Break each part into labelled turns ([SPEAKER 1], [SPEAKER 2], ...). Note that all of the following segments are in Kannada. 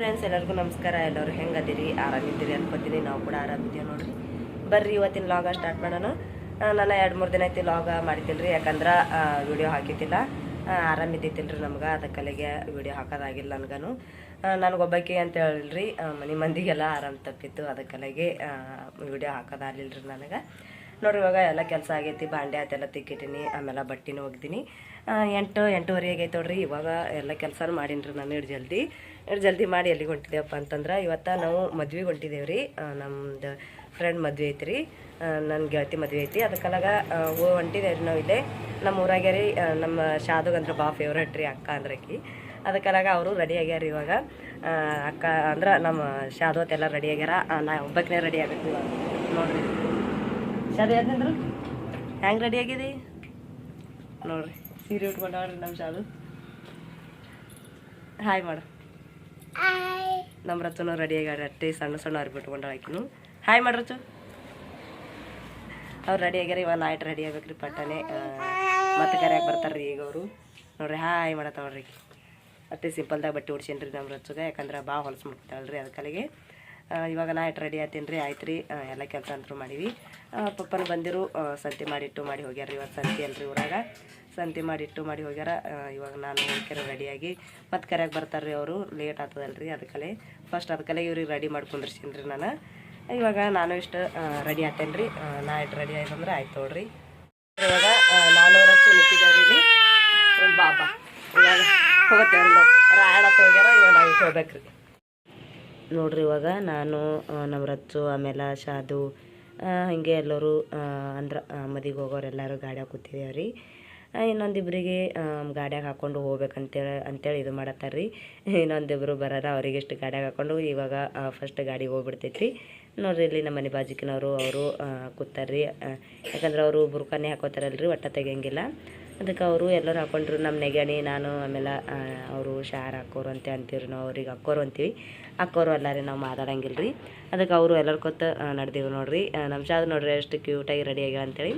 [SPEAKER 1] ಫ್ರೆಂಡ್ಸ್ ಎಲ್ಲರಿಗೂ ನಮಸ್ಕಾರ. ಎಲ್ಲರೂ ಹೆಂಗದಿರಿ? ಆರಾಮಿದ್ದೀರಿ ಅನ್ಕೋತೀನಿ. ನಾವು ಕೂಡ ಆರಾಮಿದ್ದೀವಿ ನೋಡ್ರಿ. ಬರ್ರಿ, ಇವತ್ತಿನ ಲಾಗ ಸ್ಟಾರ್ಟ್ ಮಾಡೋಣ. ನಾನು ಎರಡು ಮೂರು ದಿನ ಐತಿ ಲಾಗ ರೀ ಯಾಕಂದ್ರೆ ವಿಡಿಯೋ ಹಾಕಿದ್ದಿಲ್ಲ. ರೀ ನಮ್ಗೆ. ಅದಕ್ಕಲ್ಲಿಗೆ ವಿಡಿಯೋ ಹಾಕೋದಾಗಿಲ್ಲ ನನಗೂ ನನಗೊಬ್ಬಕ್ಕೆ ಅಂತ ಹೇಳಿಲ್ರಿ. ಮನೆ ಮಂದಿಗೆಲ್ಲ ಆರಾಮ್ ತಪ್ಪಿತ್ತು. ಅದಕ್ಕಲ್ಲಿಗೆ ವಿಡಿಯೋ ರೀ ನನಗೆ. ನೋಡ್ರಿ, ಇವಾಗ ಎಲ್ಲ ಕೆಲಸ ಆಗೈತಿ, ಬಾಂಡೆ ಅದೆಲ್ಲ ತಿಕ್ಕಿಟ್ಟಿನಿ ಆಮೇಲೆ ಬಟ್ಟಿನೂ ಒಗ್ದೀನಿ. ಎಂಟು, ಎಂಟೂವರೆ ಆಗೈತೆ ನೋಡ್ರಿ, ಇವಾಗ ಎಲ್ಲ ಕೆಲಸನೂ ಮಾಡೀನಿ ನಾನು ಇಡ್ ಜಲ್ದಿ. ಇಡ್ ಜಲ್ದಿ ಮಾಡಿ ಎಲ್ಲಿಗೆ ಹೊಂಟಿದ್ದೇವಪ್ಪ ಅಂತಂದ್ರೆ, ಇವತ್ತು ನಾವು ಮದ್ವೆಗೆ ಹೊಂಟಿದ್ದೇವೆ ರೀ ನಮ್ದು ಫ್ರೆಂಡ್ ಮದುವೆ ಐತಿ ರೀ ನನ್ನ ಗೆಳತಿ ಮದುವೆ ಐತಿ. ಅದಕ್ಕಲಾಗ ಹೋ ಹೊಂಟಿದ್ದೇವೆ ರೀ ನಾವು ಇಲ್ಲೇ. ನಮ್ಮ ಊರಾಗೆ ರೀ ನಮ್ಮ ನಮ್ಮ ಶಾದುಗಂದ್ರೆ ಭಾಳ ಫೇವ್ರೇಟ್ ರೀ ಅಕ್ಕ ಅಂದ್ರೆ ಆಕಿ. ಅದಕ್ಕಲಾಗ ಅವರು ರೆಡಿ ಆಗ್ಯಾರ ಇವಾಗ. ಅಕ್ಕ ಅಂದ್ರೆ ನಮ್ಮ ಶಾದುವತ್ ಎಲ್ಲ ರೆಡಿ ಆಗ್ಯಾರ. ನಾ ಒಬ್ಬಕ್ಕನೇ ರೆಡಿ ಆಗಬೇಕು ಇವಾಗ ನೋಡ್ರಿ. ಶಾದಿ ಯಾದಂದ್ರು ಹೆಂಗೆ ರೆಡಿ ಆಗಿದೆ? ನೋಡ್ರಿ ಸೀರೆ ಉಟ್ಕೊಂಡವ್ರಿ ನಮ್ಮ ಶಾದು ಹಾಯ್ ಮಾಡು. ನಮ್ಮ ರಚನು ರೆಡಿ ಆಗ್ಯಾರ ಅಟ್ಟಿ ಸಣ್ಣ ಸಣ್ಣ ಅವ್ರಿಗೆ ಬಿಟ್ಕೊಂಡ ಹಾಕಿನು ಹಾಯ್ ಮಾಡ್ರಚು ಅವ್ರು ರೆಡಿ ಆಗ್ಯಾರ ಇವಾಗ ನೈಟ್ ರೆಡಿ ಆಗ್ಬೇಕ್ರಿ ಪಟ್ಟನೆ. ಮತ್ತೆ ಕರೆಯಾಗಿ ಬರ್ತಾರ್ರಿ ಈಗ ಅವರು. ನೋಡ್ರಿ ಹಾಯ್ ಮಾಡತ್ತವ್ರಿ ಅಟ್ಟೆ ಸಿಂಪಲ್ದಾಗ ಬಟ್ಟೆ ಉಡ್ಸೇನ್ರಿ ನಮ್ಮ ರಚ್ಚಗೆ ಯಾಕಂದ್ರೆ ಭಾಳ ಹೊಲಸು ಮಾಡ್ತಾಳಲ್ರಿ ಅದಕ್ಕಲ್ಲಿಗೆ ಇವಾಗ ನಾ ಇಟ್ಟು ರೆಡಿ ಆಯ್ತೀನಿ ರೀ ಆಯ್ತು ರೀ ಎಲ್ಲ ಕೆಲಸ ಅಂತೂ ಮಾಡೀವಿ. ಪಪ್ಪನ ಬಂದಿರು ಸಂತೆ ಮಾಡಿಟ್ಟು ಮಾಡಿ ಹೋಗ್ಯಾರ ಇವತ್ತು ಸಂತೆ ಅಲ್ರಿ ಊರಾಗ. ಸಂತೆ ಮಾಡಿಟ್ಟು ಮಾಡಿ ಹೋಗ್ಯಾರ. ಇವಾಗ ನಾನು ಹೋಗ್ಯಾರ ರೆಡಿಯಾಗಿ ಮತ್ತು ಕರೆಯಾಗಿ ಬರ್ತಾರೆ ರೀ ಅವರು. ಲೇಟ್ ಆಗ್ತದಲ್ರಿ ಅದಕ್ಕಲೆ ಫಸ್ಟ್ ಅದಕ್ಕಲೆ ಇವ್ರಿಗೆ ರೆಡಿ ಮಾಡ್ಕೊಂಡಿರ್ತೀನಿ ರೀ ನಾನು. ಇವಾಗ ನಾನು ಇಷ್ಟು ರೆಡಿ ಆಗ್ತೇನೆ ರೀ ನಾ ಇಟ್ಟು ರೆಡಿ ಆಯ್ತಂದ್ರೆ ಆಯ್ತು ನೋಡ್ರಿ ಇವಾಗ ನಾನು ರಚ್ಚು ನಿಂತಿದ್ದೇವೆ ಇಲ್ಲಿ. ಹ್ಮ್, ಬಾ ಬಾ ಇವಾಗ ಹೋಗ್ತೇವೆ ರಾಯಣ ಹೋಗ್ಯಾರ ಇವಾಗ ನಾವು ಇಟ್ಟು ಹೋಗ್ಬೇಕ್ರಿ. ನೋಡ್ರಿ ಇವಾಗ ನಾನು ನವರತ್ತು ಆಮೇಲೆ ಶಾದು ಹಿಂಗೆ ಎಲ್ಲರೂ ಅಂದ್ರೆ ಮದಿಗೆ ಹೋಗೋರು ಎಲ್ಲರೂ ಗಾಡ್ಯಾಗ ಕೂತಿದ್ದೇವೆ ರೀ. ಇನ್ನೊಂದಿಬ್ಬರಿಗೆ ಗಾಡ್ಯಾಗ ಹಾಕ್ಕೊಂಡು ಹೋಗ್ಬೇಕಂತೇಳಿ, ಅಂತೇಳಿ ಇದು ಮಾಡತ್ತಾರ ರೀ ಇನ್ನೊಂದಿಬ್ಬರು ಬರೋದ ಅವ್ರಿಗೆ ಇಷ್ಟು ಗಾಡ್ಯಾಗ ಹಾಕ್ಕೊಂಡು ಇವಾಗ ಫಸ್ಟ್ ಗಾಡಿಗೆ ಹೋಗ್ಬಿಡ್ತೈತಿ ನೋಡ್ರಿ ಇಲ್ಲಿ ನಮ್ಮ ಮನೆ ಬಾಜಿಕಿನವರು, ಅವರು ಕೂತಾರ್ರಿ. ಯಾಕಂದ್ರೆ ಅವರು ಬುರ್ಕಾನೆ ಹಾಕೋತಾರಲ್ರಿ, ಒಟ್ಟ ತೆಗಿಯಂಗಿಲ್ಲ. ಅದಕ್ಕೆ ಅವರು ಎಲ್ಲರೂ ಹಾಕೊಂಡ್ರು ನಮ್ಮ ನೆಗಣಿ ನಾನು ಆಮೇಲೆ ಅವರು ಶಾರ್ ಹಾಕೋರು ಅಂತ ಅಂತೀರಿ ನಾವು ಅವ್ರಿಗೆ ಹಾಕೋರು ಅಂತೀವಿ. ಹಾಕೋರು ಅಲ್ಲ ರೀ ನಾವು ಮಾತಾಡಂಗಿಲ್ಲ ರೀ ಅದಕ್ಕೆ ಅವರು ಎಲ್ಲರ ಕೊತ್ತ ನಡೆದೀವಿ ನೋಡಿರಿ. ನಮ್ಮ ಶಾದ್ ನೋಡ್ರಿ ಎಷ್ಟು ಕ್ಯೂಟಾಗಿ ರೆಡಿ ಆಗ್ಯಾವ ಅಂತೇಳಿ.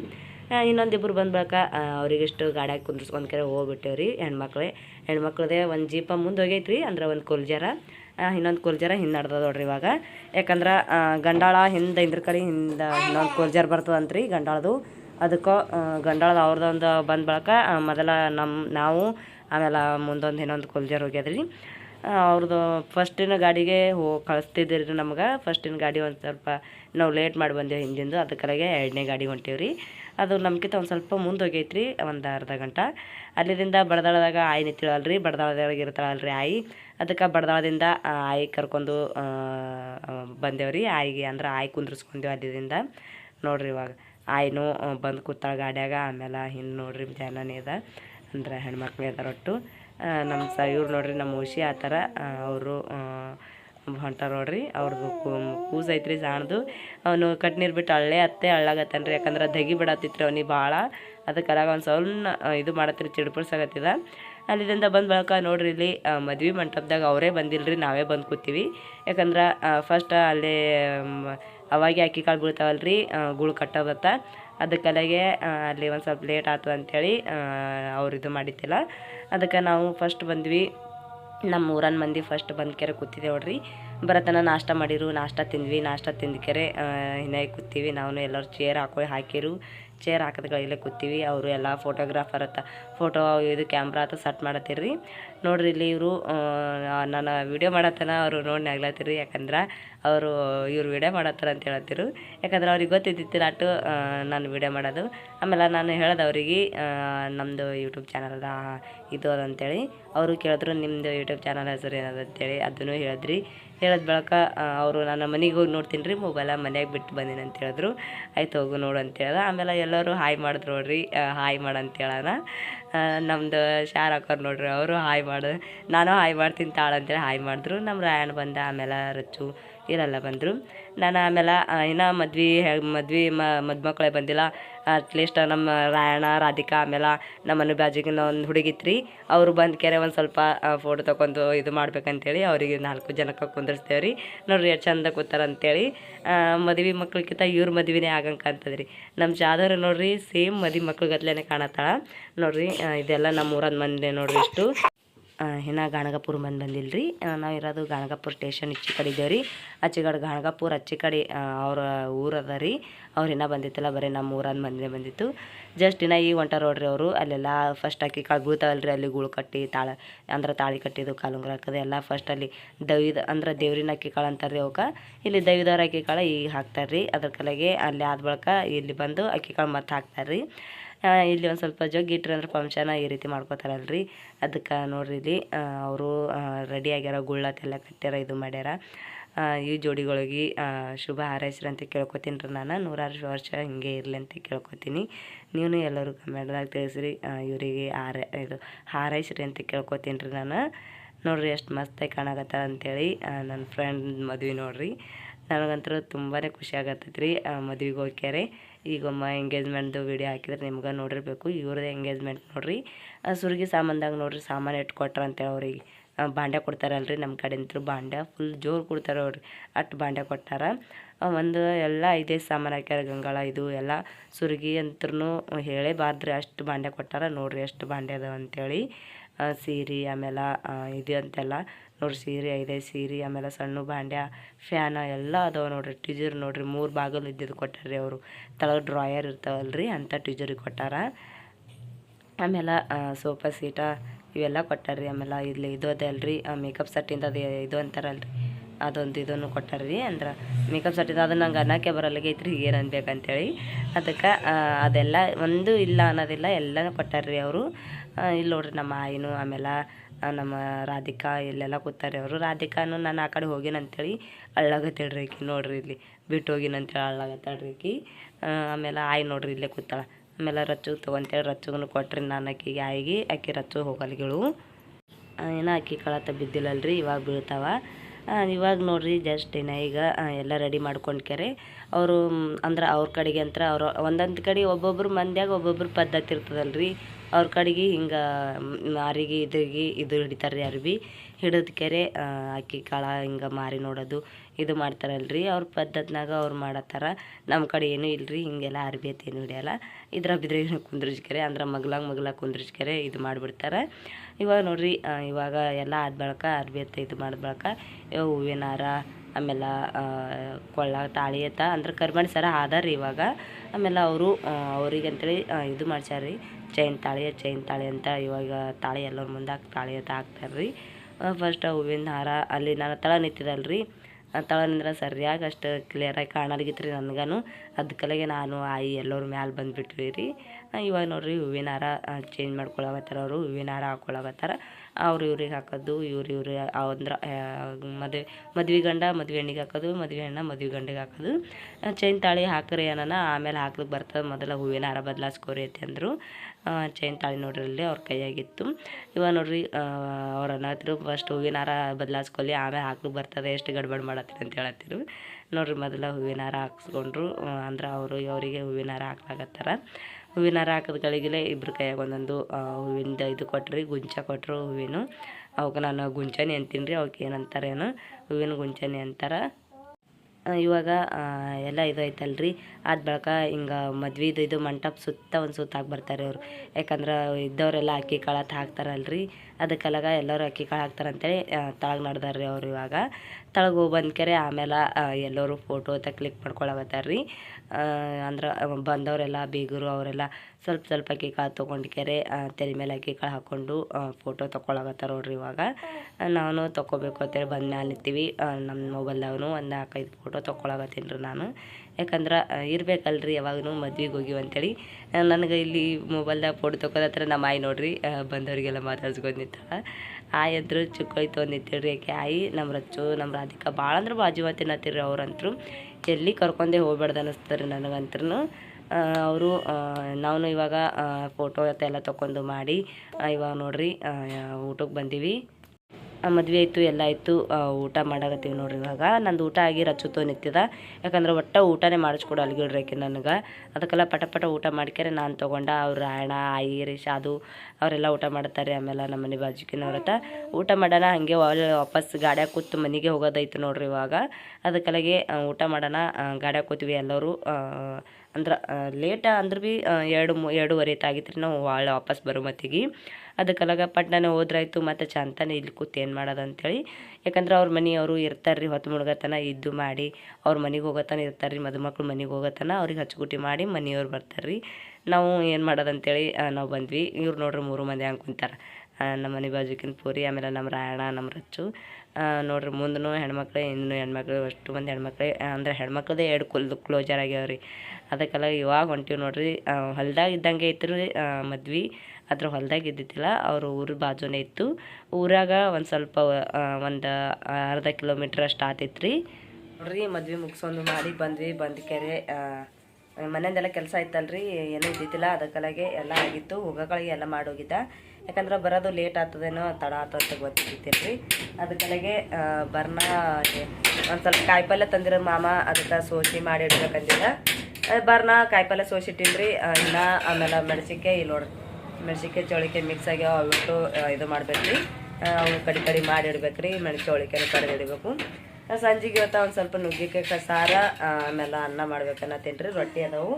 [SPEAKER 1] ಇನ್ನೊಂದಿಬ್ಬರು ಬಂದ ಬಳಿಕ ಅವರಿಗಿಷ್ಟು ಗಾಡ್ಯಾಗ ಕುಂದ್ರಿಸ್ಕೊಂಡು ಕರೆ ಹೋಗ್ಬಿಟ್ಟೇವೆ ರೀ ಹೆಣ್ಮಕ್ಳೇ. ಹೆಣ್ಮಕ್ಳದೇ ಒಂದು ಜೀಪ ಮುಂದೆ ಹೋಗೈತಿ ರೀ ಅಂದ್ರೆ ಒಂದು ಕುಲ್ಜಾರ. ಇನ್ನೊಂದು ಕುಲ್ಜಾರ ಹಿಂದೆ ನಡ್ದದ ನೋಡ್ರಿ ಇವಾಗ. ಯಾಕಂದ್ರೆ ಗಂಡಾಳ ಹಿಂದೆ ಇದ್ರ ಕಡೆ ಹಿಂದೆ ಇನ್ನೊಂದು ಕುಲ್ಜಾರ ಬರ್ತದಂತ್ರಿ ಗಂಡಾಳದು. ಅದಕ್ಕೆ ಗಂಡಾಳದ ಅವ್ರದ್ದೊಂದು ಬಂದ ಬಳಿಕ ಮೊದಲ ನಮ್ಮ ನಾವು, ಆಮೇಲೆ ಮುಂದೊಂದು ಇನ್ನೊಂದು ಕುಲ್ಜರ್ ಹೋಗ್ಯದ್ರಿ. ಅವ್ರದ್ದು ಫಸ್ಟಿನ ಗಾಡಿಗೆ ಹೋ, ಕಳಿಸ್ತಿದ್ದೀರಿ ರೀ ನಮ್ಗೆ. ಫಸ್ಟಿನ ಗಾಡಿ ಒಂದು ಸ್ವಲ್ಪ, ನಾವು ಲೇಟ್ ಮಾಡಿ ಬಂದೇವು ಹಿಂದಿಂದು. ಅದಕ್ಕೆ ಎರಡನೇ ಗಾಡಿ ಹೊಂಟೇವ್ರಿ ಅದು ನಮ್ಗಿಂತ ಒಂದು ಸ್ವಲ್ಪ ಮುಂದೆ ಹೋಗೈತೆ ರೀ ಒಂದು ಅರ್ಧ ಗಂಟೆ. ಅಲ್ಲಿಂದ ಬಡದಾಳದಾಗ ಆಯಿ ನಿಂತಿಳಲ್ರಿ ಬಡದಾಳದಾಗ ಇರ್ತಾಳಲ್ರಿ ಆಯಿ. ಅದಕ್ಕೆ ಬಡದಾಳದಿಂದ ಆಯಿ ಕರ್ಕೊಂಡು ಬಂದೇವ್ರಿ ಆಯಿಗೆ ಅಂದ್ರೆ ಆಯಿ ಕುಂದ್ರಿಸ್ಕೊಂಡೇವು ಅಲ್ಲಿಂದ. ನೋಡ್ರಿ ಇವಾಗ. ಆಯಿನೂ ಬಂದು ಕೂತಾಳ ಗಾಡ್ಯಾಗ. ಆಮೇಲೆ ಹಿಂದೆ ನೋಡ್ರಿ ಜನನೇ ಅದ. ಅಂದ್ರೆ ಹೆಣ್ಮಕ್ಳು ಅದಾರ ಒಟ್ಟು. ನಮ್ಮ ಸ ಇವ್ರು ನೋಡ್ರಿ ನಮ್ಮ ಹುಷಿ ಆ ಥರ ಅವರು ಹೊಂಟಾರ ನೋಡ್ರಿ. ಅವ್ರದ್ದು ಕೂಸ್ ಐತ್ರಿ ಸಾಣದು ಅವನು ಕಟ್ ನೀರು ಬಿಟ್ಟು ಹಳ್ಳೆ ಅತ್ತೆ ಹಳ್ಳಾಗತ್ತಾನ ರೀ ಯಾಕಂದ್ರೆ ದಗಿ ಬಿಡತ್ತಿತ್ರಿ ಅವ್ನಿಗೆ ಭಾಳ ಅದಕ್ಕಾಗ ಒಂದು ಆ, ಇದು ಮಾಡತ್ರಿ ಚಿಡ್ಪಡ್ಸಾಗತ್ತಿದ ಅಲ್ಲಿಂದ ಬಂದ ಬಳಕ ನೋಡ್ರಿ ಇಲ್ಲಿ ಮದ್ವೆ ಮಂಟಪದಾಗ ಅವರೇ ಬಂದಿಲ್ರಿ. ನಾವೇ ಬಂದು ಕೂತೀವಿ. ಯಾಕಂದ್ರೆ ಫಸ್ಟ್ ಅಲ್ಲೇ ಅವಾಗೆ ಅಕ್ಕಿ ಕಾಳು ಬೀಳ್ತಾವಲ್ರಿ ಗುಳು ಕಟ್ಟೋದತ್ತ. ಅದಕ್ಕಲಾಗೆ ಅಲ್ಲಿ ಒಂದು ಸ್ವಲ್ಪ ಲೇಟ್ ಆಯ್ತು ಅಂಥೇಳಿ ಅವ್ರು ಇದು ಮಾಡಿದ್ದಿಲ್ಲ. ಅದಕ್ಕೆ ನಾವು ಫಸ್ಟ್ ಬಂದ್ವಿ. ನಮ್ಮ ಊರನ್ ಮಂದಿ ಫಸ್ಟ್ ಬಂದು ಕೆರೆ ಕೂತಿದ್ದೆ ನೋಡ್ರಿ. ಬರತನ ನಾಷ್ಟ ಮಾಡಿರು, ನಾಷ್ಟ ತಿಂದ್ವಿ. ನಾಷ್ಟ ತಿಂದ ಕೆರೆ ಹಿನ್ನಾಗಿ ಕೂತೀವಿ. ನಾವು ಎಲ್ಲರೂ ಚೇರ್ ಹಾಕೋ ಹಾಕಿರು ಚೇರ್ ಹಾಕಿದ ಇಲ್ಲೇ ಕೂತೀವಿ. ಅವರು ಎಲ್ಲ ಫೋಟೋಗ್ರಾಫರ್ ಅತ್ತ ಫೋಟೋ ಇದು ಕ್ಯಾಮ್ರಾ ಆತ ಸೆಟ್ ಮಾಡತ್ತೀರಿ. ನೋಡ್ರಿ ಇಲ್ಲಿ ಇವರು ನಾನು ವೀಡಿಯೋ ಮಾಡತ್ತನ ಅವರು ನೋಡಿ ನಗ್ಲತ್ತೀರಿ. ಯಾಕಂದ್ರೆ ಅವರು ಇವ್ರು ವಿಡಿಯೋ ಮಾಡತ್ತಾರ ಅಂತ ಹೇಳತ್ತಿರು. ಯಾಕಂದ್ರೆ ಅವ್ರಿಗೆ ಗೊತ್ತಿದ್ದಿತ್ತು ಅಟ್ಟು ನಾನು ವೀಡಿಯೋ ಮಾಡೋದು. ಆಮೇಲೆ ನಾನು ಹೇಳೋದು ಅವ್ರಿಗೆ ನಮ್ಮದು ಯೂಟ್ಯೂಬ್ ಚಾನಲ್ ಅದ, ಇದು ಅದಂತೇಳಿ ಅವರು ಕೇಳಿದ್ರು ನಿಮ್ಮದು ಯೂಟ್ಯೂಬ್ ಚಾನಲ್ ಹೆಸರು ಏನದ ಅಂತೇಳಿ. ಅದನ್ನು ಹೇಳಿದ್ರಿ. ಹೇಳಿದ ಬಳಿಕ ಅವರು ನನ್ನ ಮನೆಗೆ ಹೋಗಿ ನೋಡ್ತೀನಿ ರೀ ಮೊಬೈಲ ಮನ್ಯಾಗ ಬಿಟ್ಟು ಬಂದೀನಿ ಅಂತ ಹೇಳಿದ್ರು. ಆಯ್ತು ಹೋಗು ನೋಡು ಅಂತ ಹೇಳ್ದೆ. ಆಮೇಲೆ ಎಲ್ಲರೂ ಹಾಯ್ ಮಾಡಿದ್ರು ನೋಡ್ರಿ ಹಾಯ್ ಹೇಳೋಣ ನಮ್ಮದು ಶಾರ್ ಹಾಕೋರು ನೋಡ್ರಿ ಅವರು ಹಾಯ್ ಮಾಡು, ನಾನು ಹಾಯ್ ಮಾಡ್ತೀನಿ ತಾಳ ಅಂತೇಳಿ ಹಾಯ್ ಮಾಡಿದ್ರು. ನಮ್ಮ ರಾಯಣ್ಣ ಬಂದ, ಆಮೇಲೆ ರಚ್ಚು ಇರೆಲ್ಲ ಬಂದರು. ನಾನು ಆಮೇಲೆ ಇನ್ನೂ ಮದ್ವೆ ಮದ್ವೆ ಮದುಮಕ್ಕಳೇ ಬಂದಿಲ್ಲ. ಅಟ್ಲೀಸ್ಟ್ ನಮ್ಮ ರಾಯಣ ರಾಧಿಕಾ ಆಮೇಲೆ ನಮ್ಮ ಮನೆ ಬಾಜಿಗಿನ ಒಂದು ಹುಡುಗಿತ್ರಿ. ಅವರು ಬಂದು ಕೆರೆ ಒಂದು ಸ್ವಲ್ಪ ಫೋಟೋ ತಗೊಂಡು ಇದು ಮಾಡ್ಬೇಕಂತೇಳಿ ಅವರಿಗೆ ನಾಲ್ಕು ಜನಕ್ಕೆ ಕುಂದಿರ್ಸ್ತೇವೆ ರೀ ನೋಡ್ರಿ ಎಷ್ಟು ಚಂದ ಕೂತಾರ ಅಂತೇಳಿ ಮದುವೆ ಮಕ್ಳಿಗಿಂತ ಇವ್ರ ಮದುವೆನೇ ಆಗಂಗೆ ಕಾಣ್ತದ್ರಿ. ನಮ್ಮ ಜಾದವ್ರು ನೋಡ್ರಿ ಸೇಮ್ ಮದುವೆ ಮಕ್ಳಿಗತ್ಲೇ ಕಾಣತ್ತಾಳ. ನೋಡ್ರಿ ಇದೆಲ್ಲ ನಮ್ಮ ಊರದ ಮಂದಿ ನೋಡ್ರಿ ಇಷ್ಟು. ಇನ್ನು ಗಾಣಗಾಪುರ ಬಂದು ಬಂದಿಲ್ಲ ರೀ ನಾವು ಇರೋದು ಗಾಣಗಾಪುರ ಸ್ಟೇಷನ್ ಹೆಚ್ಚು ಕಡೆ ಇದ್ದೇವೆ ರೀ. ಆಚೆ ಕಡೆ ಗಾಣಗಾಪುರ ಅಚ್ಚಿ ಕಡೆ ಅವ್ರ ಊರು ಅದ ರೀ. ಅವ್ರು ಇನ್ನೂ ಬಂದಿತ್ತಲ್ಲ, ಬರೀ ನಮ್ಮ ಊರನ್ನ ಮಂದಿನೇ ಬಂದಿತ್ತು. ಜಸ್ಟ್ ಇನ್ನು ಈಗ ಹೊಂಟಾರ ನೋಡ್ರಿ ಅವರು, ಅಲ್ಲೆಲ್ಲ ಫಸ್ಟ್ ಅಕ್ಕಿ ಕಾಳು ಬೀಳ್ತಾವಲ್ಲ ರೀ ಅಲ್ಲಿ ಗುಳು ಕಟ್ಟಿ, ತಾಳ, ಅಂದ್ರೆ ತಾಳಿ ಕಟ್ಟಿದ್ದು, ಕಾಲುಂಗ್ರ ಹಾಕೋದು, ಎಲ್ಲ ಫಸ್ಟ್ ಅಲ್ಲಿ ದೈವಿದ, ಅಂದ್ರೆ ದೇವ್ರಿನ ಅಕ್ಕಿ ಕಾಳು ಅಂತಾರೆ ರೀ ಅವಕ್ಕೆ. ಇಲ್ಲಿ ದೈವದವ್ರ ಅಕ್ಕಿ ಕಾಳು ಈಗ ಹಾಕ್ತಾರೆ ರೀ ಅದ್ರ ಕಲೆಗೆ ಅಲ್ಲಿ ಆದ ಬಳಿಕ ಇಲ್ಲಿ ಬಂದು ಅಕ್ಕಿ ಕಾಳು ಮತ್ತೆ ಹಾಕ್ತಾರೆ ರೀ ಇಲ್ಲಿ ಒಂದು ಸ್ವಲ್ಪ ಜೋಗ ಇಟ್ರಿ ಅಂದ್ರೆ ಫಂಕ್ಷನ್ ಈ ರೀತಿ ಮಾಡ್ಕೋತಾರಲ್ರಿ. ಅದಕ್ಕೆ ನೋಡ್ರಿ ಇಲ್ಲಿ ಅವರು ರೆಡಿ ಆಗ್ಯಾರ ಗುಳ್ಳತ್ತೆಲ್ಲ ಕಟ್ಟ್ಯಾರ, ಇದು ಮಾಡ್ಯಾರ. ಈ ಜೋಡಿಗಳಿಗೆ ಶುಭ ಹಾರೈಸ್ರಿ ಅಂತ ಕೇಳ್ಕೊತೀನಿ ರೀ ನಾನು. ನೂರಾರು ವರ್ಷ ಹಿಂಗೆ ಇರಲಿ ಅಂತ ಕೇಳ್ಕೊತೀನಿ. ನೀವು ಎಲ್ಲರೂ ಕಮೆಂಟ್ದಾಗ ತಿಳಿಸ್ರಿ ಇವರಿಗೆ ಹಾರ, ಇದು, ಹಾರೈಸ್ರಿ ಅಂತ ಕೇಳ್ಕೊತೀನಿ ರೀ ನಾನು. ನೋಡ್ರಿ ಎಷ್ಟು ಮಸ್ತಾಗಿ ಕಾಣಕತ್ತಾರ ಅಂತೇಳಿ ನನ್ನ ಫ್ರೆಂಡ್ ಮದ್ವೆ ನೋಡ್ರಿ. ನನಗಂತೂ ತುಂಬಾ ಖುಷಿ ಆಗತ್ತೈತೆ ರೀ ಮದ್ವೆಗೆ ಹೋಗ್ಯಾರೆ. ಈಗ ಒಮ್ಮ ಎಂಗೇಜ್ಮೆಂಟ್ದು ವಿಡಿಯೋ ಹಾಕಿದ್ರೆ ನಿಮ್ಗೆ ನೋಡಿರಬೇಕು, ಇವ್ರದ್ದು ಎಂಗೇಜ್ಮೆಂಟ್ ನೋಡಿರಿ. ಸುರುಗಿ ಸಾಮಾನ್ದಾಗ ನೋಡಿರಿ, ಸಾಮಾನು ಇಟ್ಟು ಕೊಟ್ರ ಅಂತೇಳಿ ಅವ್ರಿಗೆ. ಬಾಂಡೆ ಕೊಡ್ತಾರಲ್ರಿ ನಮ್ಮ ಕಡೆ ಅಂತೂ ಬಾಂಡೆ ಫುಲ್ ಜೋರು ಕೊಡ್ತಾರೆ ಅವ್ರಿ ಅಷ್ಟು ಬಾಂಡೆ ಕೊಟ್ಟಾರ. ಒಂದು ಎಲ್ಲ ಇದೇ ಸಾಮಾನು ಹಾಕ್ಯಾರ, ಗಂಗಾಳ ಇದು ಎಲ್ಲ. ಸುರ್ಗಿ ಅಂತೂ ಹೇಳೇಬಾರ್ದ್ರಿ ಅಷ್ಟು ಬಾಂಡೆ ಕೊಟ್ಟಾರ, ನೋಡಿರಿ ಎಷ್ಟು ಬಾಂಡೆ ಅದಾವ ಅಂತೇಳಿ. ಸೀರೆ, ಆಮೇಲೆ ಇದು ಅಂತೆಲ್ಲ ನೋಡ್ರಿ, ಸೀರೆ ಐದೇ ಸೀರೆ, ಆಮೇಲೆ ಸಣ್ಣ ಬಾಂಡ್ಯ, ಫ್ಯಾನ ಎಲ್ಲ ಅದಾವೆ ನೋಡ್ರಿ, ಟೀಜರ್ ನೋಡ್ರಿ, ಮೂರು ಬಾಗಿಲು ಇದ್ದಿದ್ದು ಕೊಟ್ಟಾರ್ರಿ ಅವರು. ತಳಗೆ ಡ್ರಾಯರ್ ಇರ್ತಾವಲ್ರಿ ಅಂಥ ಟಿಜರಿಗೆ ಕೊಟ್ಟಾರ. ಆಮೇಲೆ ಸೋಫಾ ಸೀಟ ಇವೆಲ್ಲ ಕೊಟ್ಟಾರ್ರಿ, ಆಮೇಲೆ ಇಲ್ಲಿ ಇದು ಅದೇ ಅಲ್ರಿ ಮೇಕಪ್ ಸೆಟ್ಟಿಂದ ಅದು ಇದು ಅಂತಾರಲ್ರಿ, ಅದೊಂದು ಇದನ್ನು ಕೊಟ್ಟಾರ್ರಿ ಅಂದ್ರೆ, ಮೇಕಪ್ ಸೆಟ್ಟಿಂದ ಅದು ನಂಗೆ ಅನ್ನಕ್ಕೆ ಬರಲ್ಲಾಗೈತ್ರಿ ಏನು ಅನ್ಬೇಕಂತೇಳಿ. ಅದಕ್ಕೆ ಅದೆಲ್ಲ ಒಂದು ಇಲ್ಲ ಅನ್ನೋದಿಲ್ಲ, ಎಲ್ಲನೂ ಕೊಟ್ಟಾರ್ರಿ ಅವರು. ಇಲ್ಲಿ ನೋಡ್ರಿ ನಮ್ಮ ಆಯಿನು ಆಮೇಲೆ ನಮ್ಮ ರಾಧಿಕಾ ಇಲ್ಲೆಲ್ಲ ಕೂತಾರೆ ಅವರು. ರಾಧಿಕಾನು ನಾನು ಆ ಕಡೆ ಹೋಗಿನಂತೇಳಿ ರೀ ಆಕಿ. ನೋಡ್ರಿ ಇಲ್ಲಿ ಬಿಟ್ಟು ಹೋಗಿನಂತೇಳಿ ಅಳ್ಳಾಗತ್ತಾಳ್ರಿ ಆಕಿ. ಆಮೇಲೆ ಆಯಿ ನೋಡ್ರಿ ಇಲ್ಲೇ ಕೂತಾಳ. ಆಮೇಲೆ ರಚ್ಚು ತೊಗೊಂತೇಳಿ ರಚ್ಚುಗೂ ಕೊಟ್ರಿ ನಾನು ಆಕಿಗೆ ಆಯಿಗೆ, ಆಕಿ ರಚ್ಚು ಹೋಗಲ್ಗಳು. ಏನೋ ಆಕಿ ಕಳತ ಬಿದ್ದಿಲ್ಲಲ್ರಿ, ಇವಾಗ ಬೀಳ್ತಾವ. ಇವಾಗ ನೋಡ್ರಿ ಜಸ್ಟ್ ಇನ್ನು ಈಗ ಎಲ್ಲ ರೆಡಿ ಮಾಡ್ಕೊಂಡ್ಕೆರೆ ಅವರು ಅಂದ್ರೆ ಅವ್ರ ಕಡೆಗೆ ಅಂತ ಅವ್ರು ಒಂದೊಂದು ಕಡೆ ಒಬ್ಬೊಬ್ರು ಮಂದ್ಯಾಗ ಒಬ್ಬೊಬ್ರು ಪದ್ಧತಿ ಇರ್ತದಲ್ರಿ. ಅವ್ರ ಕಡೆಗೆ ಹಿಂಗೆ ಮಾರಿಗೆ ಇದ್ರಿಗೆ ಇದು ಹಿಡಿತಾರೆ ರೀ ಅರ್ಬಿ ಹಿಡಿದ ಕೆರೆ ಅಕ್ಕಿ ಕಾಳ ಹಿಂಗೆ ಮಾರಿ ನೋಡೋದು, ಇದು ಮಾಡ್ತಾರಲ್ರಿ. ಅವ್ರ ಪದ್ಧತಿನಾಗ ಅವ್ರು ಮಾಡತ್ತಾರ. ನಮ್ಮ ಕಡೆ ಏನೂ ಇಲ್ರಿ, ಹಿಂಗೆಲ್ಲ ಅರ್ಬಿ ಅಂತ ಏನು ಹಿಡಿಯಲ್ಲ. ಇದ್ರ ಬಿದ್ರೆ ಕುಂದ್ರಿಸ್ಕೆರೆ ಅಂದ್ರೆ ಮಗ್ಲಾಗ ಮಗ್ಲಾಗ ಕುಂದ್ರಿಸ್ಕೆರೆ ಇದು ಮಾಡಿಬಿಡ್ತಾರೆ. ಇವಾಗ ನೋಡಿರಿ ಇವಾಗ ಎಲ್ಲ ಆದ ಬಳಿಕ ಅರ್ಬಿ ಅಂತ ಇದು ಮಾಡಿದ ಬಳಿಕ ಇವಾಗ ಹೂವಿನ ಹಾರ ಆಮೇಲೆ ಕೊಳ್ಳ, ತಾಳಿ ಅಂತ, ಅಂದ್ರೆ ಕರ್ಮಣಿ ಸರ ಆದಾರ ಇವಾಗ. ಆಮೇಲೆ ಅವರು ಅವ್ರಿಗೆ ಅಂತೇಳಿ ಇದು ಮಾಡ್ಸ್ಯಾರ ರೀ ಚೈನ್ ತಾಳಿ ಚೈನ್ ತಾಳಿ ಅಂತ ಇವಾಗ ತಾಳಿ ಎಲ್ಲರ ಮುಂದೆ ತಾಳಿ ಅಂತ ಹಾಕ್ತಾರೆ ರೀ ಫಸ್ಟ್ ಹೂವಿನ ಹಾರ ಅಲ್ಲಿ ನಾನು ತಳ ನಿಂತಿದ್ದಲ್ಲ ರೀ ತಳ ನಿಂದ್ರೆ ಸರಿಯಾಗಿ ಅಷ್ಟು ಕ್ಲಿಯರಾಗಿ ಕಾಣಲ್ಗಿತ್ತು ರೀ ನನಗನು. ಅದ್ ಕಲೆಗೆ ನಾನು ಆಯಿ ಎಲ್ಲರ ಮ್ಯಾಲೆ ಬಂದುಬಿಟ್ವಿ ರೀ. ಇವಾಗ ನೋಡಿರಿ ಹೂವಿನ ಹಾರ ಚೇಂಜ್ ಮಾಡ್ಕೊಳಕತ್ತಾರ ಅವರು, ಹೂವಿನ ಹಾರ ಹಾಕ್ಕೊಳಕತ್ತಾರ ಅವ್ರು ಇವ್ರಿಗೆ ಹಾಕೋದು ಇವ್ರು ಇವ್ರಿಗೆ ಅಂದ್ರೆ ಮದುವೆ ಮದ್ವೆ ಗಂಡ ಮದ್ವೆ ಹೆಣ್ಣಿಗೆ ಹಾಕೋದು, ಮದ್ವೆ ಹೆಣ್ಣ ಮದ್ವೆ ಗಂಡಿಗೆ ಹಾಕೋದು. ಚೈನ್ ತಾಳಿ ಹಾಕ್ರಿ ಏನನ ಆಮೇಲೆ ಹಾಕ್ಲಿಕ್ಕೆ ಬರ್ತದೆ ಮೊದಲ ಹೂವಿನ ಹಾರ ಬದಲಾಯಿಸ್ಕೋರಿ ರೀ ಅಂದರು. ಚೈನ್ ತಾಳಿ ನೋಡ್ರಿ ಇಲ್ಲಿ ಅವ್ರ ಕೈಯಾಗಿತ್ತು. ಇವಾಗ ನೋಡ್ರಿ ಅವ್ರ ಅನ್ನತ್ತಿರು ಫಸ್ಟ್ ಹೂವಿನ ಹಾರ ಬದಲಾಯಿಸ್ಕೊಲಿ ಆಮೇಲೆ ಹಾಕ್ಲಿಕ್ಕೆ ಬರ್ತದೆ ಎಷ್ಟು ಗಡ್ಬಡ್ ಮಾಡತ್ತೀರಿ ಅಂತ ಹೇಳತ್ತಿರು. ನೋಡ್ರಿ ಮೊದಲ ಹೂವಿನ ಹಾರ ಹಾಕ್ಸ್ಕೊಂಡ್ರು. ಅಂದ್ರೆ ಅವರು ಅವರಿಗೆ ಹೂವಿನ ಹಾರ ಹಾಕ್ಲಾಕತ್ತಾರ. ಹೂವಿನ ಹಾರ ಹಾಕೋದ್ಗಳಿಗೆಲ್ಲ ಗಳಿಗೆಲೆ ಇಬ್ರು ಕೈಯಾಗ ಒಂದೊಂದು ಹೂವಿಂದ ಇದು ಕೊಟ್ರಿ, ಗುಂಚ ಕೊಟ್ಟರು ಹೂವಿನ. ಅವಕ್ಕೆ ನಾನು ಗುಂಚನೆ ಅಂತೀನಿ ರೀ ಅವಕ್ಕೆ ಏನಂತಾರೇನು ಹೂವಿನ ಗುಂಚನೆ ಅಂತಾರೆ. ಇವಾಗ ಎಲ್ಲ ಇದು ಐತಲ್ರಿ. ಆದ ಬಳಿಕ ಹಿಂಗೆ ಮದ್ವೆದು ಇದು ಮಂಟಪ ಸುತ್ತ ಒಂದು ಸುತ್ತ ಹಾಕಿ ಬರ್ತಾರೆ ಅವರು. ಯಾಕಂದ್ರೆ ಇದ್ದವರೆಲ್ಲ ಅಕ್ಕಿ ಕಾಳತ್ ಹಾಕ್ತಾರಲ್ರಿ. ಅದಕ್ಕೆಲ್ಲಾಗ ಎಲ್ಲರೂ ಅಕ್ಕಿ ಕಾಳು ಹಾಕ್ತಾರೆ ಅಂತೇಳಿ ತಳಗೆ ರೀ ಅವ್ರು ಇವಾಗ. ತಳಗೆ ಹೋಗಿ ಬಂದ್ಕೆರೆ ಆಮೇಲೆ ಎಲ್ಲರೂ ಫೋಟೋ ಅಂತ ಕ್ಲಿಕ್ ಮಾಡ್ಕೊಳಕತ್ತಾರ ರೀ ಅಂದ್ರೆ ಬಂದವರೆಲ್ಲ, ಬೀಗರು ಅವರೆಲ್ಲ ಸ್ವಲ್ಪ ಸ್ವಲ್ಪ ಅಕ್ಕಿ ಕಾಳು ತೊಗೊಂಡ್ಕೆರೆ ತಲೆ ಮೇಲೆ ಅಕ್ಕಿ ಕಾಳು ಹಾಕ್ಕೊಂಡು ಫೋಟೋ ತೊಗೊಳಕತ್ತಾರ ನೋಡ್ರಿ ಇವಾಗ. ನಾನು ತೊಗೋಬೇಕು ಅಂತೇಳಿ ಬಂದ ಮ್ಯಾಲೆ ನಿಂತೀವಿ. ನಮ್ಮ ಮೊಬೈಲ್ದಾಗೂ ಒಂದು ನಾಲ್ಕೈದು ಫೋಟೋ ತೊಗೊಳಕತ್ತೀನಿ ರೀ ನಾನು. ಯಾಕಂದ್ರೆ ಇರಬೇಕಲ್ರಿ ಯಾವಾಗೂ ಮದ್ವೆಗೆ ಹೋಗಿವಿ ಅಂತೇಳಿ. ನನಗೆ ಇಲ್ಲಿ ಮೊಬೈಲ್ದಾಗ ಫೋಟೋ ತೊಗೊಳತ್ರ ನಮ್ಮ ಆಯಿ ನೋಡ್ರಿ ಬಂದವರಿಗೆಲ್ಲ ಮಾತಾಡ್ಸ್ಕೊಂಡು ನಿಂತಾಳ. ಆಯ್ ಅಂದ್ರು ಚುಕ್ಕೋಯ್ತು ಅಂದಿತ್ತಿರಿ ಯಾಕೆ ಆಯಿ ನಮ್ಮ ರಚ್ಚು ನಮ್ಮ ರಾಧಿಕ ಭಾಳ ಅಂದ್ರೆ ಬಾಜು ತಿನ್ನತ್ತಿರ್ರಿ ಅವ್ರಂತರು. ಎಲ್ಲಿ ಕರ್ಕೊಂಡೆ ಹೋಗ್ಬಾರ್ದು ಅನ್ನಿಸ್ತಾರೆ ನನಗಂತ್ರೂ ಅವರು ನಾವು ಇವಾಗ ಫೋಟೋ ಎಲ್ಲ ತೊಗೊಂಡು ಮಾಡಿ ಇವಾಗ ನೋಡ್ರಿ ಊಟಕ್ಕೆ ಬಂದೀವಿ. ಮದ್ವೆ ಆಯಿತು, ಎಲ್ಲ ಆಯಿತು. ಊಟ ಮಾಡಕತ್ತೀವಿ ನೋಡ್ರಿ ಇವಾಗ. ನಂದು ಊಟ ಆಗಿ ರಚ್ಚುತ್ತೋ ನಿಂತಿದ. ಯಾಕಂದ್ರೆ ಒಟ್ಟು ಊಟನೇ ಮಾಡಿಸ್ಕೊಡು ಆಕೆ ನನಗೆ. ಅದಕ್ಕೆಲ್ಲ ಪಟ ಪಟ ಊಟ ಮಾಡ್ಕ್ಯಾರೆ ನಾನು ತೊಗೊಂಡ ಅವ್ರ ಅಣ್ಣ ಆಯಿ ಅದು ಅವರೆಲ್ಲ ಊಟ ಮಾಡ್ತಾರೆ. ಆಮೇಲೆ ನಮ್ಮ ಮನೆ ಬಾಜುಕಿನವ್ರತ ಊಟ ಮಾಡೋಣ, ಹಾಗೆ ವಾಪಸ್ ಗಾಡ್ಯಾಗ ಕೂತು ಮನೆಗೆ ಹೋಗೋದೈತೆ ನೋಡ್ರಿ ಇವಾಗ. ಅದಕ್ಕೆಲ್ಲಗೆ ಊಟ ಮಾಡೋಣ ಗಾಡ್ಯಾಗ ಕೂತ್ವಿ ಎಲ್ಲರೂ. ಅಂದ್ರೆ ಲೇಟ ಅಂದ್ರೆ ಭೀ ಎರಡು ಎರಡೂವರೆ ತಾಗಿತ್ರಿ ನಾವು ಭಾಳ ವಾಪಸ್ ಬರೋ ಮತ್ತಿಗೆ. ಅದಕ್ಕಲಾಗ ಪಟ್ನಾನೆ ಹೋದ್ರಾಯ್ತು ಮತ್ತು ಚಂತಾನೆ ಇಲ್ಲಿ ಕೂತು ಏನು ಮಾಡೋದು ಅಂತೇಳಿ ಯಾಕಂದ್ರೆ ಅವ್ರ ಮನೆಯವರು ಇರ್ತಾರೆ ರೀ ಹೊತ್ತು ಮುಳುಗತನ ಇದ್ದು ಮಾಡಿ. ಅವ್ರ ಮನೆಗೆ ಹೋಗತನ ಇರ್ತಾರೆ ರೀ ಮದುಮಕ್ಳು ಮನೆಗೆ ಹೋಗತನ ಅವ್ರಿಗೆ ಹಚ್ಗುಟಿ ಮಾಡಿ ಮನೆಯವ್ರು ಬರ್ತಾರೆ ರೀ ನಾವು ಏನು ಮಾಡೋದು ಅಂತೇಳಿ ನಾವು ಬಂದ್ವಿ. ಇವ್ರು ನೋಡ್ರಿ ಮೂರು ಮಂದಿ ಹಂಗೆ ಕುಂತಾರೆ. ನಮ್ಮ ಮನೆ ಬಾಜುಕಿನ ಪೂರಿ, ಆಮೇಲೆ ನಮ್ಮ ರಾಯಣ ನಮ್ಮ ರಚ್ಚು. ನೋಡ್ರಿ ಮುಂದೂ ಹೆಣ್ಮಕ್ಳು ಇನ್ನೂ ಹೆಣ್ಮಕ್ಳು, ಅಷ್ಟು ಮಂದಿ ಹೆಣ್ಮಕ್ಳು, ಅಂದ್ರೆ ಹೆಣ್ಮಕ್ಳದೇ ಎರಡು ಕುಲ್ ಕ್ಲೋಜರ್ ಆಗ್ಯಾವ ರೀ ಅದಕ್ಕೆಲ್ಲ ಇವಾಗ ಹೊಂಟೀವಿ ನೋಡ್ರಿ. ಹೊಲ್ದಾಗ ಇದ್ದಂಗೆ ಐತ್ರಿ ಮದ್ವೆ ಅದ್ರ ಹೊಲ್ದಾಗ ಇದ್ದಿದ್ದಿಲ್ಲ, ಅವ್ರ ಊರ ಬಾಜುನೇ ಇತ್ತು. ಊರಾಗ ಒಂದು ಸ್ವಲ್ಪ ಒಂದು ಅರ್ಧ ಕಿಲೋಮೀಟ್ರ್ ಅಷ್ಟು ಆತೈತೆ ರೀ ನೋಡ್ರಿ, ಮದ್ವೆ ಮುಗಿಸೊಂದು ಮಾಡಿ ಬಂದ್ವಿ, ಬಂದ ಕೆರೆ ಮನೆಯಿಂದೆಲ್ಲ ಕೆಲಸ ಐತಲ್ರಿ ಏನೂ ಇದ್ದಿದ್ದಿಲ್ಲ ಅದಕ್ಕಲಾಗೆ ಎಲ್ಲ ಆಗಿತ್ತು. ಹೋಗೋಗಳಿಗೆ ಎಲ್ಲ ಮಾಡೋಗಿದ್ದ ಯಾಕಂದ್ರೆ ಬರೋದು ಲೇಟ್ ಆಗ್ತದೇನೋ, ತಡ ಆಗ್ತದೆ ಗೊತ್ತಿದ್ದಿಲ್ಲ ರೀ ಅದಕ್ಕಲಾಗೆ ಬರ್ನ ಒಂದು ಸ್ವಲ್ಪ ಕಾಯಿಪಲ್ಯ ತಂದಿರೋ ಮಾಮ ಅದಕ್ಕೆ ಸೋಸಿ ಮಾಡಿ ಇಡ್ಬೇಕಂದಿಲ್ಲ ಬರ್ನ ಕಾಯಿಪಲ್ಯ ಸೋಸಿಟ್ಟಿನ್ರಿ ಇನ್ನು ಆಮೇಲೆ ಮೆಣಸಿನ್ಕಾಯಿ ಇಲ್ಲಿ ನೋಡ್ರಿ ಮೆಣಸಿನ್ಕಾಯಿ ಚೌಳಿಕಾಯಿ ಮಿಕ್ಸ್ ಆಗ್ಯಾವ ಅವಿಟ್ಟು ಇದು ಮಾಡ್ಬೇಕು ರೀ ಅವು ಕಡಿ ಕಡಿ ಮಾಡಿ ಇಡ್ಬೇಕು ರೀ ಮೆಣಸು ಚೌಳಿಕಾಯಿ ಕಡಿದು ಇಡಬೇಕು ಸಂಜೆಗೆ ಇವತ್ತು ಒಂದು ಸ್ವಲ್ಪ ನುಗ್ಗಿಕಾಯಿ ಸಾರ ಆಮೇಲೆ ಅನ್ನ ಮಾಡ್ಬೇಕನ್ನ ತಿನ್ರಿ. ರೊಟ್ಟಿ ಅದಾವು.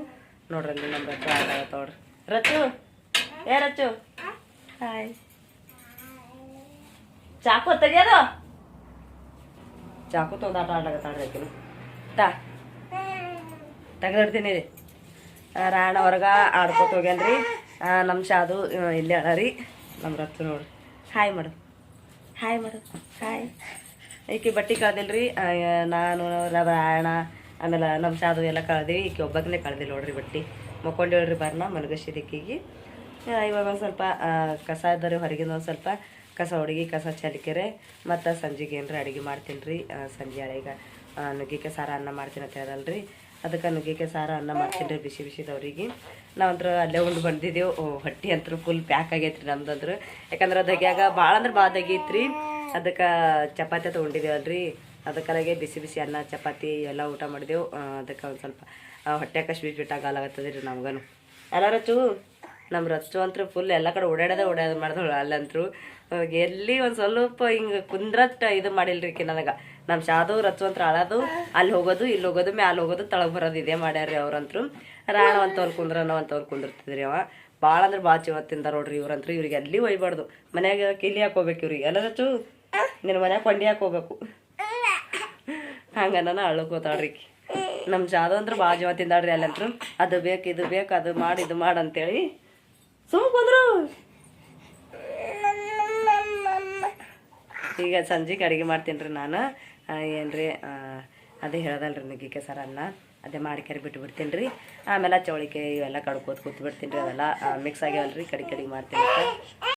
[SPEAKER 1] ನೋಡ್ರಿ ನಮ್ಮ ರೊಟ್ಟಿ ಆಡಾಗತ್ತ ನೋಡ್ರಿ ರಚ್ಚು, ಏ ರಚ್ಚು. ಹಾಯ್ ಚಾಕು ತೆಗಿಯೋದು ಚಾಕು ತೊಗೊಂಡು ಆಟ ಆಡ್ಲಾಗತ್ತಾಳ್ರಿ ಆಕಿನು. ತಾ. ತೆಗೆದಿಡ್ತೀನಿ ರೀ ರಾಣ ಹೊರಗ ಆಡ್ಕೊತ ಹೋಗ್ಯಾನ್ರಿ. ನಮ್ಮ ಶಾದು ಇಲ್ಲೇ ಅಳ ರೀ. ನಮ್ಮ ರತ್ತು ನೋಡ್ರಿ ಹಾಯ್ ಮಾಡು. ಹಾಯ್ ಮಾಡು. ಹಾಯ್ ಈಕೆ ಬಟ್ಟೆ ಕಳ್ದಿಲ್ರಿ. ನಾನು ನಮ್ಮ ರಾಯಣ ಆಮೇಲೆ ನಮ್ಮ ಶಾದು ಎಲ್ಲ ಕಳ್ದಿವಿ. ಈಕೆ ಒಬ್ಬಕ್ಕನೇ ಕಳ್ದಿಲ್ಲ ನೋಡ್ರಿ ಬಟ್ಟೆ. ಮಕ್ಕೊಂಡೇಳ್ರಿ ಬರ್ನ ಮಲಗಿಸಿದಕ್ಕಿಗೆ ಇವಾಗ ಒಂದು ಸ್ವಲ್ಪ ಕಸ ಇದ್ದಾರೆ ಹೊರಗಿನ ಒಂದು ಸ್ವಲ್ಪ ಕಸ ಹುಡುಗಿ, ಕಸ ಚಲಿಕೆರೆ, ಮತ್ತು ಸಂಜೆಗೆ ಏನರ ಅಡುಗೆ ಮಾಡ್ತೀನಿ ರೀ ಸಂಜೆ ಅಳೆಗ ನುಗ್ಗಿಕಾಯಿ ಸಾರ ಅನ್ನ ಮಾಡ್ತೀನಿ ಅಂತ ಹೇಳಲ್ರಿ. ಅದಕ್ಕೆ ನುಗ್ಗಿಕಾಯಿ ಸಾರ ಅನ್ನ ಮಾಡ್ತೀನಿ ರೀ ಬಿಸಿ ಬಿಸಿದವ್ರಿಗೆ. ನಾವಂದ್ರೆ ಅಲ್ಲೇ ಉಂಡು ಬಂದಿದ್ದೆವು ಹೊಟ್ಟೆ ಅಂತೂ ಫುಲ್ ಪ್ಯಾಕ್ ಆಗೈತೆ ರೀ ನಮ್ದಂದ್ರೆ. ಯಾಕಂದ್ರೆ ದಗ್ಯಾಗ ಭಾಳ ಅಂದ್ರೆ ಭಾಳ ದಗೈತೆ ರೀ ಅದಕ್ಕೆ ಚಪಾತಿ ತೊಗೊಂಡಿದ್ದೇವಲ್ರಿ ಅದಕ್ಕಲಾಗೆ ಬಿಸಿ ಬಿಸಿ ಅನ್ನ, ಚಪಾತಿ ಎಲ್ಲ ಊಟ ಮಾಡಿದೆವು. ಅದಕ್ಕೆ ಒಂದು ಸ್ವಲ್ಪ ಹೊಟ್ಟೆ ಸ್ವೀಟ್ ಬಿಟ್ಟಾಗ ರೀ ನಮ್ಗೂ ಎಲ್ಲರೂ ರಚ್ಚು ನಮ್ಮ ರಸ್ತು ಅಂತೂ ಫುಲ್ ಎಲ್ಲ ಕಡೆ ಓಡಾಡೋದೇ ಓಡಾಡೋದು ಮಾಡಿದಳು ಅಲ್ಲಂತರೂ. ಎಲ್ಲಿ ಒಂದು ಸ್ವಲ್ಪ ಹಿಂಗೆ ಕುಂದ್ರಟ್ ಇದು ಮಾಡಿಲ್ರಿ ಕಿ ನನಗೆ. ನಮ್ಮ ಶಾದು ರಚ್ಚು ಅಂತ ಅಳೋದು ಅಲ್ಲಿ ಹೋಗೋದು, ಇಲ್ಲಿ ಹೋಗೋದು, ಮ್ಯಾಲೆ ಹೋಗೋದು, ತಳಗೆ ಬರೋದು ಇದೇ ಮಾಡ್ಯಾರ್ರಿ ಅವ್ರಂತ್ರು. ರಾಣ ಅಂತವ್ರು ಕುಂದ್ರನ ಅಂತವ್ರು ಕುಂದಿರ್ತಿದ್ರಿ ಅವ. ಭಾಳ ಅಂದ್ರೆ ಭಾಳ ಚಿವತ್ತಿಂದ ನೋಡ್ರಿ ಇವ್ರಂತರು. ಇವ್ರಿಗೆ ಎಲ್ಲಿ ಒಯ್ಬಾರ್ದು? ಮನ್ಯಾಗ ಕಿಲಿ ಹಾಕೋಬೇಕು ಇವ್ರಿಗೆ. ಎಲ್ಲ ರಚ್ಚು ನಿನ್ನ ಮನ್ಯಾಗ ಕೊಂಡಿ ಹಾಕೋಬೇಕು ಹಂಗ ನಾನು ಅಳ್ಕೋತಾಳ್ರಿ. ನಮ್ಮ ಜಾದು ಅಂದ್ರೆ ಭಾಳ ತಿಂದಾಳ್ರಿ ಅಲ್ಲಂತರು. ಅದು ಬೇಕು, ಇದು ಬೇಕು, ಅದು ಮಾಡಿ, ಇದು ಮಾಡು ಅಂತೇಳಿ ಸುಮ್ ಕುಂದ್ರು ಈಗ ಸಂಜೆಗೆ ಅಡುಗೆ ಮಾಡ್ತೀನಿ ರೀ ನಾನು. ಏನ್ರಿ ಅದೇ ಹೇಳ್ದಲ್ರಿ ನುಗ್ಗಿಕಾಯಿ ಸರ್ ಅನ್ನ. ಅದೇ ಮಾಡಿ ಕರಿ ಬಿಟ್ಟು ಬಿಡ್ತೀನಿ ರೀ. ಆಮೇಲೆ ಚೌಳಿಕಾಯಿ ಇವೆಲ್ಲ ಕಡ್ಕೋತ ಕೂತ್ಬಿಡ್ತೀನಿ ರೀ ಅವೆಲ್ಲ ಮಿಕ್ಸ್ ಆಗ್ಯಾವಲ್ರಿ, ಕಡಿ ಕಡಿಗೆ ಮಾಡ್ತೀನಿ